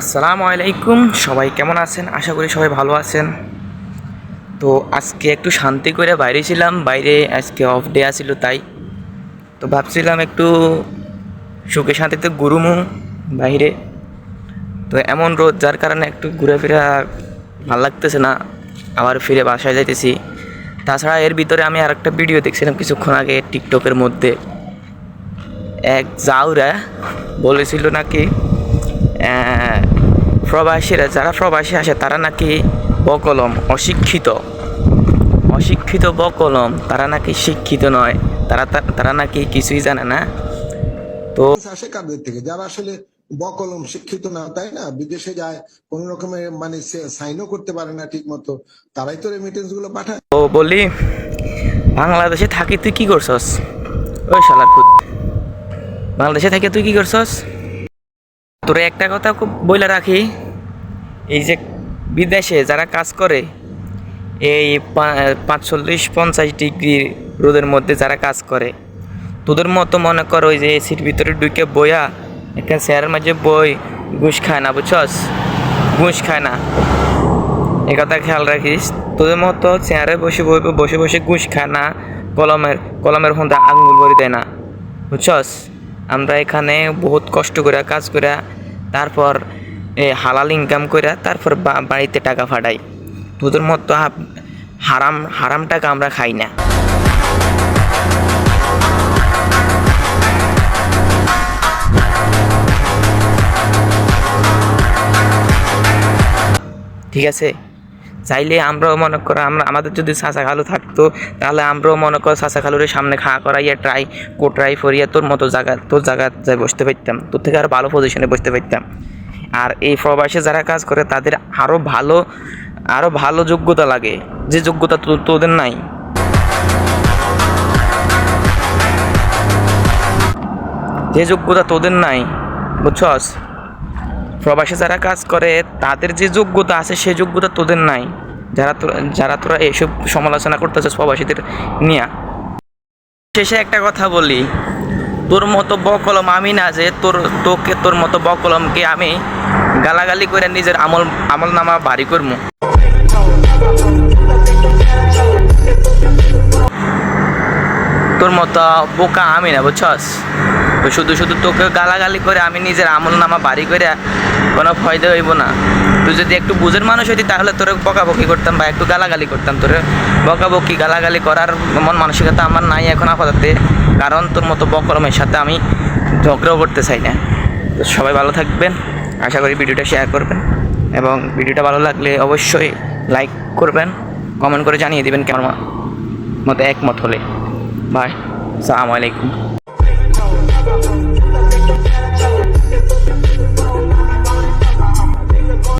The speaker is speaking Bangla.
আসসালামু আলাইকুম। সবাই কেমন আছেন? আশা করি সবাই ভালো আছেন। তো আজকে একটু শান্তি করে বাইরে ছিলাম। বাইরে আজকে অফ ডে আসিল তাই। তো ভাবছিলাম একটু সুখে শান্তিতে গুরুমু বাইরে। তো এমন রোদ যার কারণে একটু ঘুরে ফিরে ভালো লাগতেছে না। আবার ফিরে বাসায় যাইতেছি। তাছাড়া এর ভিতরে আমি আর একটা ভিডিও দেখছিলাম কিছুক্ষণ আগে টিকটকের মধ্যে। এক জাউরা বলেছিল নাকি প্রবাসীরা যারা প্রবাসী আসে তারা নাকি বকলম অশিক্ষিত। অশিক্ষিত বকলম তারা নাকি শিক্ষিত নয়। তারা তারা নাকি কিছুই জানে না। তো আসে কাদের থেকে? যারা আসলে বকলম শিক্ষিত না তাই না? বিদেশে যায় কোন রকমের মানে সাইনও করতে পারে না ঠিক মতো তারাই তো রেমিটেন্সগুলো পাঠায়। ও বলি বাংলাদেশে থাকি তুই কি করছস? ওই শালার বাংলাদেশে থাকি তুই কি করছস? তোর একটা কথা খুব বলে রাখি, এই যে বিদেশে যারা কাজ করে, এই পাঁচচল্লিশ পঞ্চাশ ডিগ্রি রোদের মধ্যে যারা কাজ করে, তোদের মতো মনে কর ওই যে এসির ভিতরে ঢুকে বইয়া একটা চেয়ারের মাঝে বই, ঘুষ খায় না, বুঝছস? ঘুষ খায় না। এ কথা খেয়াল রাখিস, তোদের মতো চেয়ারে বসে বসে বসে বসে ঘুষ খায় না, কলমের কলমের হন্দা আঙুল ভরি দেয় না, বুঝছস? আমরা এখানে বহুত কষ্ট করে কাজ করে তারপর হালাল ইনকাম করে তারপর বাড়িতে টাকা ফাটাই। তোদের মতো হারাম হারাম টাকা আমরা খাই না। ঠিক আছে? চাইলে আমরাও মনে করো আমরা, আমাদের যদি চাচা খালু থাকতো, তাহলে আমরাও মনে করো চাচা খালুর সামনে খাওয়া করাইয়া ট্রাই কো ট্রাই ফরিয়া তোর মতো জায়গা তোর জায়গা যাই বসতে পারতাম, তোর থেকে আরও ভালো পজিশনে বসতে পারতাম। আর এই প্রবাসে যারা কাজ করে, তাদের আরও ভালো আরও ভালো যোগ্যতা লাগে, যে যোগ্যতা তোদের নাই। যে যোগ্যতা তোদের নাই, বুঝছস? প্রবাসে যারা কাজ করে, তাদের যে যোগ্যতা আছে সে যোগ্যতা তোদের নাই। যারা তোরা যারা তোরা এইসব সমালোচনা করতেছে প্রবাসীদের নিয়া। শেষে একটা কথা বলি। তোর মতো বকলম আমি না যে তোর, তোকে তোর মতো বকলমকে আমি গালাগালি করে নিজের আমল আমল নামা বাড়ি করব তোর মতো বোকা আমি না, বুঝছস? তো শুধু শুধু তোকে গালাগালি করে আমি নিজের আমল নামা বাড়ি করে কোনো ফয়দা হইব না। তুই যদি একটু বুঝের মানুষ হইতি, তাহলে তোরে বকাবকি করতাম বা একটু গালাগালি করতাম তোরে। বকাবকি, গালাগালি করার মন মানসিকতা আমার নাই এখন আপাততে, কারণ তোর মতো বকরমের সাথে আমি ঝগড়াও করতে চাই না। সবাই ভালো থাকবেন, আশা করি ভিডিওটা শেয়ার করবেন, এবং ভিডিওটা ভালো লাগলে অবশ্যই লাইক করবেন কমেন্ট করে জানিয়ে দিবেন কেমন মতো একমত হলে। বাই সালামু আলাইকুম